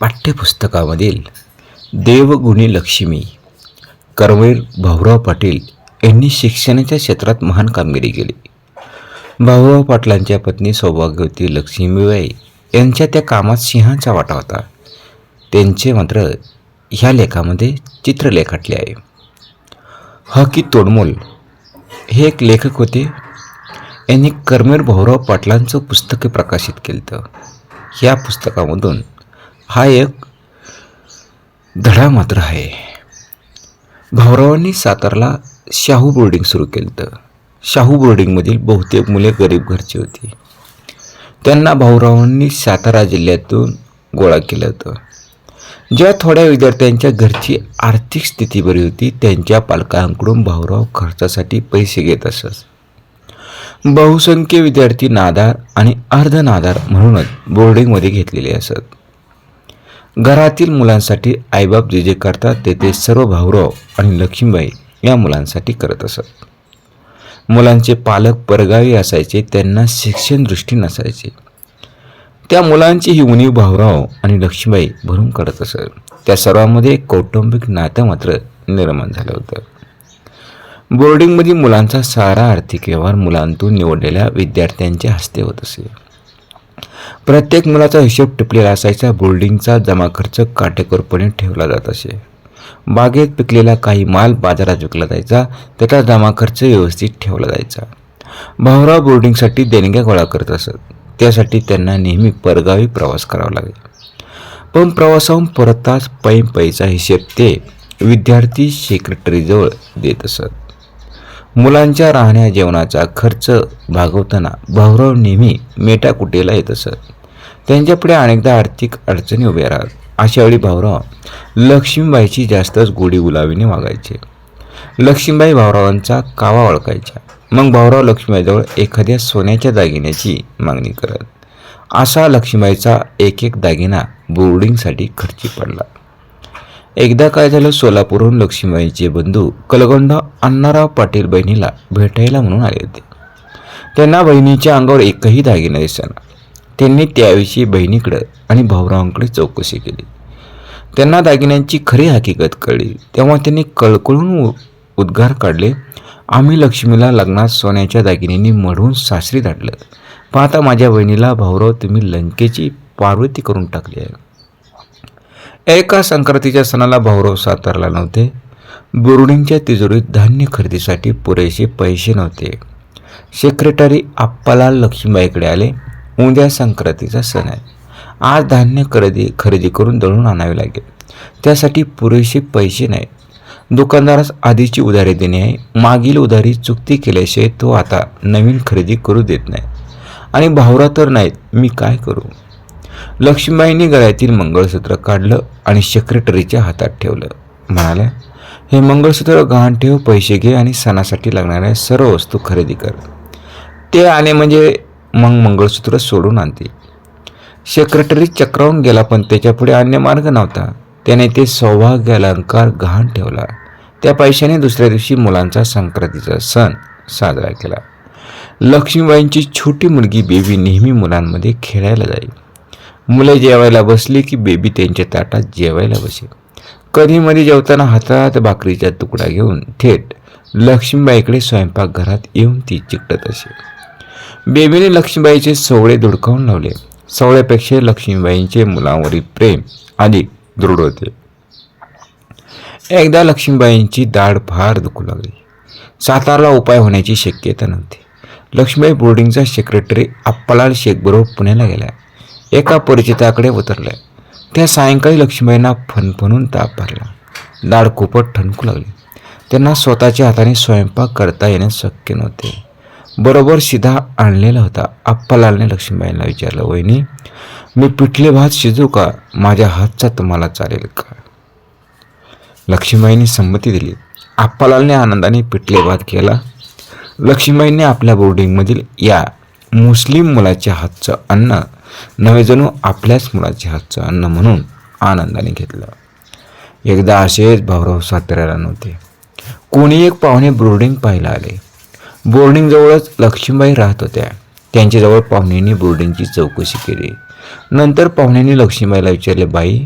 पाठ्यपुस्तकामधील देवगुणी लक्ष्मी कर्मवीर भाऊराव पाटील यांनी शिक्षणाच्या क्षेत्रात महान कामगिरी केली. भाऊराव पाटलांच्या पत्नी सौभाग्यवती लक्ष्मीबाई यांच्या त्या कामात सिंहाचा वाटा होता. त्यांचे मात्र ह्या लेखामध्ये चित्र लेखाटले आहे. हकी तोडमोल हे एक लेखक होते. यांनी कर्मवीर भाऊराव पाटलांचं पुस्तक प्रकाशित केलं या पुस्तकामधून हा एक धडा मात्र आहे. भाऊरावांनी सातारला शाहू बोर्डिंग सुरू केलं होतं शाहू बोर्डिंगमधील बहुतेक मुले गरीब घरची होती. त्यांना भाऊरावांनी सातारा जिल्ह्यातून गोळा केलं होतं. ज्या थोड्या विद्यार्थ्यांच्या घरची आर्थिक स्थिती बरी होती त्यांच्या पालकांकडून भाऊराव खर्चासाठी पैसे घेत असत. बहुसंख्य विद्यार्थी नादार आणि अर्धनादार म्हणूनच बोर्डिंगमध्ये घेतलेले असत. घरातील मुलांसाठी आईबाप जे जे करतात ते ते सर्व भाऊराव आणि लक्ष्मीबाई या मुलांसाठी करत असत. मुलांचे पालक परगावी असायचे त्यांना शिक्षण दृष्टी नसायचे. त्या मुलांची ही उणीव भाऊराव आणि लक्ष्मीबाई भरून करत असत. त्या सर्वांमध्ये कौटुंबिक नातं मात्र निर्माण झालं होतं. बोर्डिंगमधील मुलांचा सारा आर्थिक व्यवहार मुलांतून निवडलेल्या विद्यार्थ्यांच्या हस्ते होत असे. प्रत्येक मुलाचा हिशोब टिपलेला असायचा बोर्डिंगचा जमा खर्च काटेकोरपणे ठेवला जात असे. बागेत पिकलेला काही माल बाजारात विकला जायचा त्याचा जमा खर्च व्यवस्थित ठेवला जायचा. भाऊराव बोर्डिंगसाठी देणग्या गोळा करत असत त्यासाठी त्यांना नेहमी परगावी प्रवास करावा लागे. पण प्रवासाहून परतताच पै पैचा हिशेब ते विद्यार्थी सेक्रेटरीजवळ देत असत. मुलांच्या राहण्या जेवणाचा खर्च भागवताना भाऊराव नेहमी मेटाकुटीला येत असत. त्यांच्यापुढे अनेकदा आर्थिक अडचणी उभ्या राहत. अशा वेळी भाऊराव लक्ष्मीबाईची जास्तच गोडी गुलाबीने वागायचे. लक्ष्मीबाई भाऊरावांचा कावा ओळखायच्या. मग भाऊराव लक्ष्मीबाईजवळ एखाद्या सोन्याच्या दागिन्याची मागणी करत. असा लक्ष्मीबाईचा एक एक दागिना बोर्डिंगसाठी खर्ची पडला. एकदा काय झालं सोलापूरहून लक्ष्मीबाईचे बंधू कलगोंडा अण्णाराव पाटील बहिणीला भेटायला म्हणून आले होते. त्यांना बहिणीच्या अंगावर एकही दागिना दिसेना त्यांनी त्याविषयी बहिणीकडं आणि भाऊरावांकडे चौकशी केली. त्यांना दागिन्यांची खरी हकीकत कळली. तेव्हा त्यांनी कळकळून उ- उद्गार काढले. आम्ही लक्ष्मीला लग्नात सोन्याच्या दागिन्यांनी मढवून सासरी धाडलं पाहता माझ्या बहिणीला भाऊराव तुम्ही लंकेची पार्वती करून टाकली आहे. एका संक्रांतीच्या सणाला भाऊराव सातारला नव्हते. बुरुडींच्या तिजोरीत धान्य खरेदीसाठी पुरेसे पैसे नव्हते. सेक्रेटरी आप्पालाल लक्ष्मीबाईकडे आले. उद्या संक्रांतीचा सण आहे. आज धान्य खरेदी खरेदी करून दळून आणावे लागेल. त्यासाठी पुरेसे पैसे नाहीत. दुकानदारास आधीची उधारी देणे आहे. मागील उधारी चुकती केल्याशिवाय तो आता नवीन खरेदी करू देत नाही. आणि भावरा तर नाहीत. मी काय करू? लक्ष्मीबाईंनी गळ्यातील मंगळसूत्र काढलं आणि सेक्रेटरीच्या हातात ठेवलं. म्हणाल्या हे मंगळसूत्र गहाण ठेव पैसे घे आणि सणासाठी लागणाऱ्या सर्व वस्तू खरेदी कर. ते आले म्हणजे मग मंगळसूत्र सोडून आणते. सेक्रेटरी चक्रावून गेला पण त्याच्यापुढे अन्य मार्ग नव्हता. त्याने ते सौभाग्य अलंकार गहाण ठेवला. त्या पैशाने दुसऱ्या दिवशी मुलांचा संक्रांतीचा सण साजरा केला. लक्ष्मीबाईंची छोटी मुलगी बेबी नेहमी मुलांमध्ये खेळायला जाईल मुले जेवायला बसली की बेबी त्यांच्या ताटात जेवायला बसे कधीमधी जेवताना हातात भाकरीचा तुकडा घेऊन थेट लक्ष्मीबाईकडे स्वयंपाकघरात येऊन ती चिकटत असे. बेबीने लक्ष्मीबाईचे सोवळे धुडकावून लावले. सोवळ्यापेक्षा लक्ष्मीबाईंचे मुलांवरील प्रेम अधिक दृढ होते. एकदा लक्ष्मीबाईंची दाढ फार दुखू लागली. सातारला उपाय होण्याची शक्यता नव्हती. लक्ष्मीबाई बोर्डिंगचा सेक्रेटरी अप्पालाल शेखबरोबर पुण्याला गेला एका परिचिताकडे उतरल्या त्या सायंकाळी लक्ष्मीबाईंना फणफणून ताप भरला. दाढ खूपच ठणकू लागली. त्यांना स्वतःच्या हाताने स्वयंपाक करता येणे शक्य नव्हते. बरोबर शिधा आणलेला होता. अप्पालालने लक्ष्मीबाईंना विचारलं वहिनी मी पिठले भात शिजू का? माझ्या हातचा तुम्हाला चालेल का? लक्ष्मीबाईंनी संमती दिली. आप्पालालने आनंदाने पिठले भात केला. लक्ष्मीबाईंनी आपल्या बोर्डिंगमधील या मुस्लिम मुलाच्या हातचं अन्न नवे जणू आपल्याच मुलाच्या हातचं अन्न म्हणून आनंदाने घेतलं. एकदा असेच भाऊराव साताऱ्याला नव्हते. कोणी एक पाहुणे बोर्डिंग पाहायला आले. बोर्डिंगजवळच लक्ष्मीबाई राहत होत्या. त्यांच्याजवळ पाहुण्यांनी बोर्डिंगची चौकशी केली. नंतर पाहुण्यांनी लक्ष्मीबाईला विचारले बाई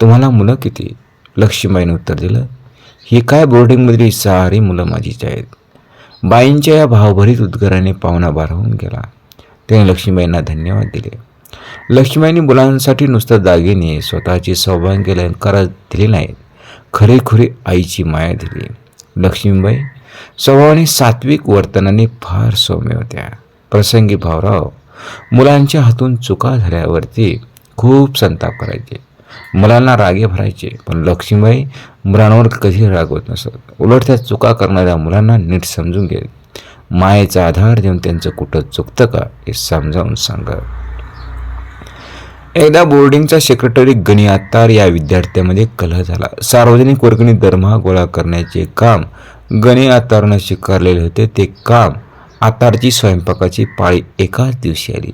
तुम्हाला मुलं किती? लक्ष्मीबाईने उत्तर दिलं ही काय बोर्डिंगमधली सारी मुलं माझीच आहेत. बाईंच्या या भावभरीत उद्गाराने पाहुणा बारावून गेला. त्याने लक्ष्मीबाईंना धन्यवाद दिले. लक्ष्मीबाईंनी मुलांसाठी नुसतं दागिने स्वतःची सौभाग्य अलंकार दिले नाहीत. खरेखुरी आईची माया दिली. लक्ष्मीबाई स्वभावाने सात्विक वर्तनाने फार सौम्य होत्या. प्रसंगी भावराव मुलांच्या हातून चुका झाल्यावरती खूप संताप करायचे. मुलांना रागे भरायचे पण लक्ष्मीबाई मुलांवर कधी रागवत नसत. उलट त्या चुका करणाऱ्या मुलांना नीट समजून घेत. मायेचा आधार देऊन त्यांचं कुठं चुकतं का हे समजावून सांगत. एकदा बोर्डिंगचा सेक्रेटरी गणी आत्तार या विद्यार्थ्यामध्ये कलह झाला. सार्वजनिक वर्गणी दरमहा गोळा करण्याचे काम गणी आत्तारनं स्वीकारलेले होते. ते काम आतारची स्वयंपाकाची पाळी एकाच दिवशी आली.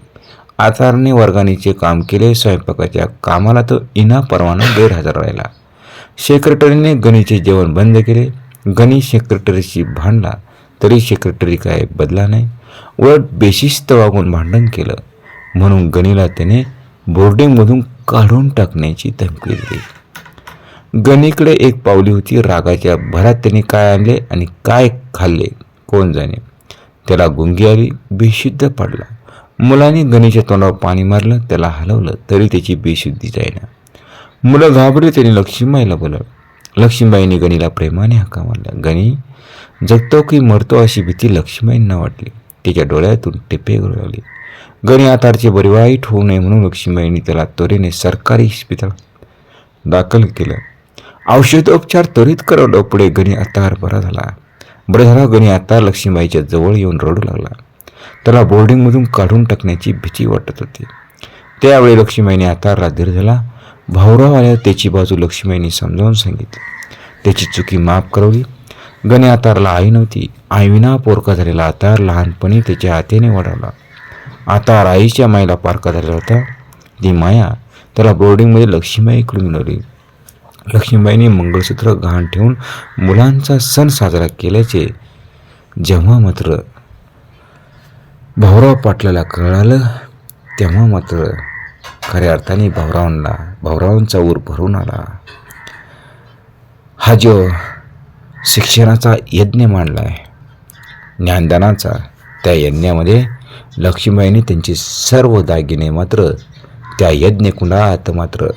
आतारने वर्गाणीचे काम केले. स्वयंपाकाच्या कामाला तो इना परवाना गैरहजर राहिला. सेक्रेटरीने गणीचे जेवण बंद केले. गणी सेक्रेटरीशी भांडला. तरी सेक्रेटरी काय बदला नाही. उलट बेशिस्त वागून भांडण केलं. म्हणून गणीला त्याने बोर्डिंगमधून काढून टाकण्याची धमकी दिली. गणीकडे एक पावली होती. रागाच्या भरात त्याने काय आणले आणि काय खाल्ले कोण जाणे? त्याला गुंगी आली बेशुद्ध पडला. मुलांनी गणेशच्या तोंडावर पाणी मारलं त्याला हलवलं तरी त्याची बेशुद्धी जाईना मुलं घाबरली त्याने लक्ष्मीबाईला बोलावलं. लक्ष्मीबाईने गणीला प्रेमाने हाका मारला. गणी जगतो की मरतो अशी भीती लक्ष्मीबाईंना वाटली. त्याच्या डोळ्यातून टिपे गळू लागली. गणी आतारचे बरी वाईट होऊ नये म्हणून लक्ष्मीबाईंनी त्याला त्वरेने सरकारी इस्पितळ दाखल केलं. औषधोपचार त्वरित करवलं पुढे गणी आतार बरा झाला. बरं झाला गणी आतार लक्ष्मीबाईच्या जवळ येऊन रडू लागला. त्याला बोर्डिंगमधून काढून टाकण्याची भीती वाटत होती. त्यावेळी लक्ष्मीबाईने आता धीर झाला भाऊराव आल्या त्याची बाजू लक्ष्मीबाईंनी समजावून सांगितली. त्याची चुकी माफ करवली गणे आतारला आई नव्हती. आईविना पोरका झालेला आतार लहानपणी त्याच्या हातेने वाढवला. आता राईच्या मायला पार करायला होता. ती माया त्याला बोर्डिंगमध्ये लक्ष्मीबाईकडून मिळवली लक्ष्मीबाईने मंगळसूत्र गहाण ठेवून मुलांचा सण साजरा केल्याचे जेव्हा मात्र भाऊराव पाटलाला कळालं तेव्हा मात्र खऱ्या अर्थाने भाऊरावांना भाऊरावांचा ऊर भरून आला. हा जो शिक्षणाचा यज्ञ मांडला आहे ज्ञानदानाचा त्या यज्ञामध्ये लक्ष्मीबाईंनी त्यांचे सर्व दागिने मात्र त्या यज्ञकुंडात मात्र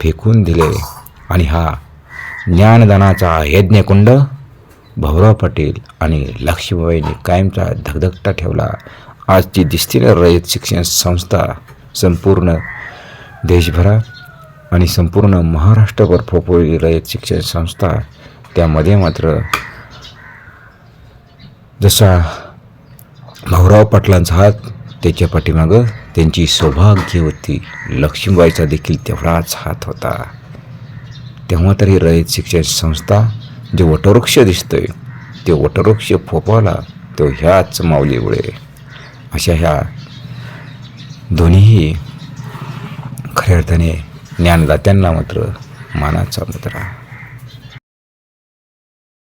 फेकून दिले. आणि हा ज्ञानदानाचा यज्ञकुंड भाऊराव पाटील आणि लक्ष्मीबाईंनी कायमचा धगधगटा ठेवला. आजची दिसतील रयत शिक्षण संस्था संपूर्ण देशभरात आणि संपूर्ण महाराष्ट्रभर फोफोळी रयत शिक्षण संस्था त्यामध्ये मात्र जसा भाऊराव पाटलांचा हात त्याच्या पाठीमागं त्यांची सौभाग्यवती लक्ष्मीबाईचा देखील तेवढाच हात होता. तेव्हा तरी रयत शिक्षण संस्था जे वटवृक्ष दिसतोय ते वटवृक्ष फोपावला तो ह्याच माऊलीमुळे. अशा ह्या दोन्हीही खऱ्या अर्थाने ज्ञानदात्यांना मात्र मानाचा मुद्रा.